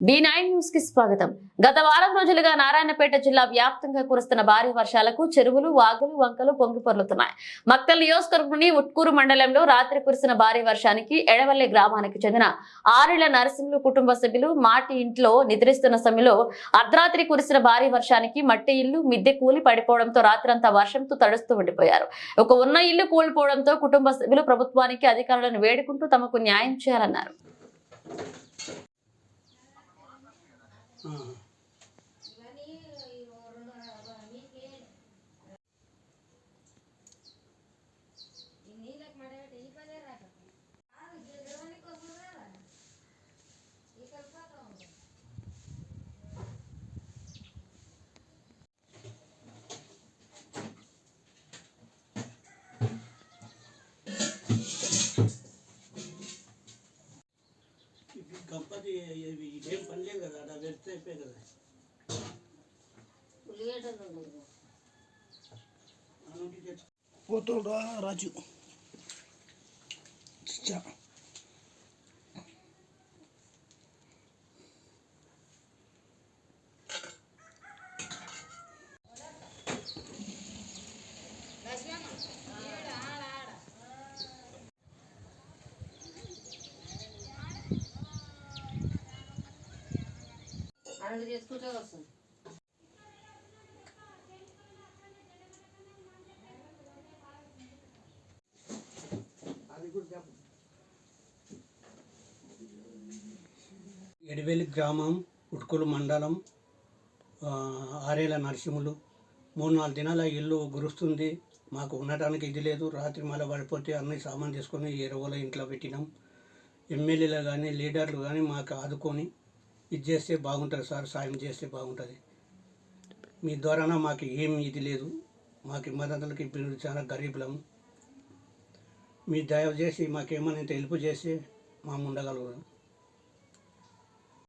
D nine న్యూస్కి స్వాగతం. గత వారం రోజులుగా నారాయణపేట జిల్లా వ్యాప్తంగా కురుస్తున్న భారీ వర్షాలకు చెరువులు వాగులు వంకలు పొంగి పొర్లుతున్నాయి. మక్తల్ నియోజకవర్గంలోని ఉట్కూరు మండలంలో రాత్రి కురిసిన భారీ వర్షానికి ఎడవల్లి గ్రామానికి చెందిన ఆరేళ్ళ నరసింహులు కుటుంబ సభ్యులు మాటి ఇంట్లో నిద్రిస్తున్న సమయంలో అర్ధరాత్రి కురిసిన భారీ వర్షానికి మట్టి ఇల్లు మిద్దె కూలి పడిపోవడంతో రాత్రంతా వర్షంతో తడుస్తూ ఉండిపోయారు. ఒక ఉన్న ఇల్లు కూలిపోవడంతో కుటుంబ సభ్యులు ప్రభుత్వానికి అధికారులను వేడుకుంటూ తమకు న్యాయం చేయాలన్నారు. ఆ. ఇది గంపది ఇవి ఇదేం పని లేదు కదా అలా పోతుండ్రా రాజు చా. అన్నది చేసుకుంటే వస్తుంది ఎడివెలి గ్రామం ఉట్కులు మండలం ఆ, ఆరేల నరసింహులు. మూడు నాలుగు దినాల ఇల్లు గురుస్తుంది. మాకు ఉండటానికి ఇది లేదు. రాత్రి మళ్ళీ పడిపోతే అన్ని సామాన్ తీసుకొని ఎరువుల ఇంట్లో పెట్టినాం. ఎమ్మెల్యేలు కానీ లీడర్లు కానీ మాకు ఆదుకొని ఇది చేస్తే బాగుంటుంది సార్. సాయం చేస్తే బాగుంటుంది. మీ ద్వారా మాకు ఏం ఇది లేదు. మాకు మద్దతులకి ఇప్పుడు చాలా గరీబులం. మీ దయచేసి మాకేమైనా హెల్ప్ చేస్తే మా ఉండగలుగుతాం